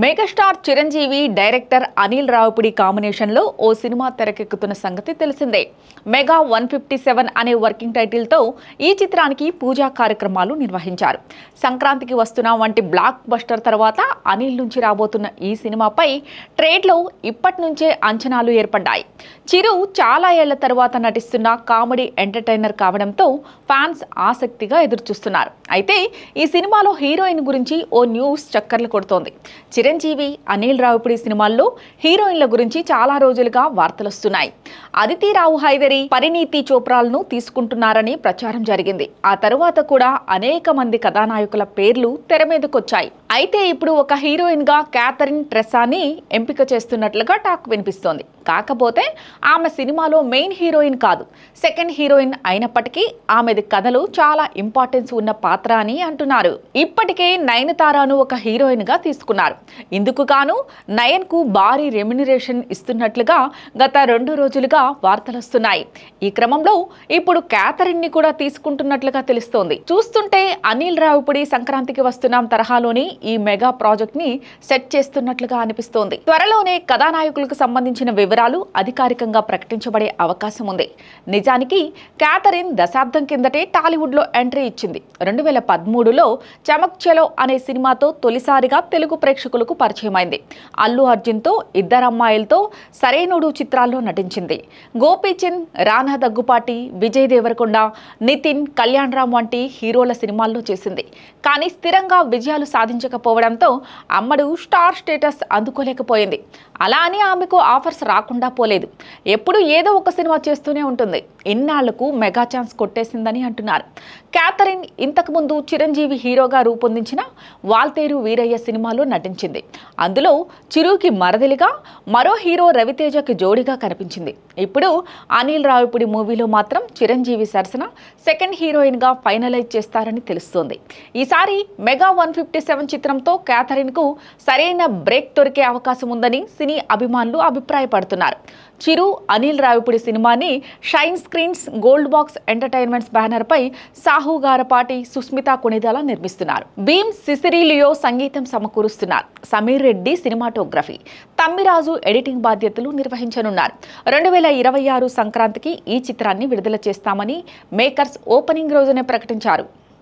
Megastar Chiranjeevi director Anil Ravipudi కాంబినేషన్లో ఓ cinema తెరకెక్కుతున్న సంగతి తెలిసిందే. మెగా వన్ ఫిఫ్టీ సెవెన్ అనే వర్కింగ్ టైటిల్తో ఈ చిత్రానికి పూజా కార్యక్రమాలు నిర్వహించారు. సంక్రాంతికి వస్తున్న వంటి బ్లాక్ బస్టర్ తర్వాత అనిల్ నుంచి రాబోతున్న ఈ సినిమాపై ట్రేడ్లో ఇప్పటి నుంచే అంచనాలు ఏర్పడ్డాయి. చిరు చాలా ఏళ్ళ తర్వాత నటిస్తున్న కామెడీ ఎంటర్టైనర్ కావడంతో ఫ్యాన్స్ ఆసక్తిగా ఎదురుచూస్తున్నారు. అయితే ఈ సినిమాలో హీరోయిన్ గురించి ఓ న్యూస్ చక్కర్లు కొడుతోంది. చిరంజీవి అనిల్ రావుపుడి సినిమాల్లో హీరోయిన్ల గురించి చాలా రోజులుగా వార్తలు వస్తున్నాయి అదితి రావు హైదరి పరిణీతి చోప్రాలను తీసుకుంటున్నారని ప్రచారం జరిగింది. ఆ తరువాత కూడా అనేక మంది కథానాయకుల పేర్లు తెర మీదకొచ్చాయి. అయితే ఇప్పుడు ఒక హీరోయిన్గా క్యాథరిన్ ట్రెసాని ఎంపిక చేస్తున్నట్లుగా టాక్ వినిపిస్తోంది. కాకపోతే ఆమె సినిమాలో మెయిన్ హీరోయిన్ కాదు. సెకండ్ హీరోయిన్ అయినప్పటికీ ఆమెది కథలు చాలా ఇంపార్టెన్స్ ఉన్న పాత్ర అని అంటున్నారు. ఇప్పటికే నయనతారాను ఒక హీరోయిన్గా తీసుకున్నారు. ఇందుకు గాను నయన్కు భారీ రెమ్యునరేషన్ ఇస్తున్నట్లుగా గత రెండు రోజులుగా వార్తలు వస్తున్నాయి. ఈ క్రమంలో ఇప్పుడు క్యాథరిన్ని కూడా తీసుకుంటున్నట్లుగా తెలుస్తోంది. చూస్తుంటే అనిల్ రావుపుడి సంక్రాంతికి వస్తున్నాం తరహాలోని ఈ మెగా ప్రాజెక్ట్ని సెట్ చేస్తున్నట్లుగా అనిపిస్తోంది. త్వరలోనే కథానాయకులకు సంబంధించిన వివరాలు అధికారికంగా ప్రకటించబడే అవకాశం ఉంది. నిజానికి క్యాథరిన్ దశాబ్దం కిందటే టాలీవుడ్లో ఎంట్రీ ఇచ్చింది. రెండు వేల పదమూడులో చమక్ చలో అనే సినిమాతో తొలిసారిగా తెలుగు ప్రేక్షకులకు పరిచయమైంది. అల్లు అర్జున్తో ఇద్దరమ్మాయిలతో సరైనడు చిత్రాల్లో నటించింది. గోపీచంద్ రానా దగ్గుపాటి విజయ్ దేవరకొండ నితిన్ కళ్యాణ్ రామ్ వంటి హీరోల సినిమాల్లో చేసింది. కానీ స్థిరంగా విజయాలు సాధించకపోవడంతో అమ్మడు స్టార్ స్టేటస్ అందుకోలేకపోయింది. అలా అని ఆమెకు ఆఫర్స్ రాకుండా పోలేదు. ఎప్పుడు ఏదో ఒక సినిమా చేస్తూనే ఉంటుంది. ఇన్నాళ్ళకు మెగా ఛాన్స్ కొట్టేసిందని అంటున్నారు. క్యాథరిన్ ఇంతకుముందు చిరంజీవి హీరోగా రూపొందించిన వాల్తేరు వీరయ్య సినిమాలో నటించింది. అందులో చిరుకి మరదలిగా మరో హీరో రవితేజకి జోడిగా కనిపించింది. ఇప్పుడు అనిల్ రావిపుడి మూవీలో మాత్రం చిరంజీవి సరసన సెకండ్ హీరోయిన్గా ఫైనలైజ్ చేస్తారని తెలుస్తోంది. ఈసారి మెగా వన్ ఫిఫ్టీ సెవెన్ చిత్రంతో క్యాథరిన్కు సరైన బ్రేక్ దొరికే అవకాశం ఉందని సినీ అభిమానులు అభిప్రాయపడుతున్నారు. చిరు అనిల్ రావిపుడి సినిమాని shine screens gold box entertainments banner పై సాహు గారపాటి సుస్మిత కొనిదాల నిర్మిస్తున్నారు. భీమ్ సిసిరిలియో సంగీతం సమకూరుస్తున్నారు. సమీర్ రెడ్డి సినిమాటోగ్రఫీ. తమ్మిరాజు ఎడిటింగ్ బాధ్యతలు నిర్వహించనున్నారు. రెండు వేల ఇరవై ఆరు సంక్రాంతికి ఈ చిత్రాన్ని విడుదల చేస్తామని మేకర్స్ ఓపెనింగ్ రోజునే ప్రకటించారు.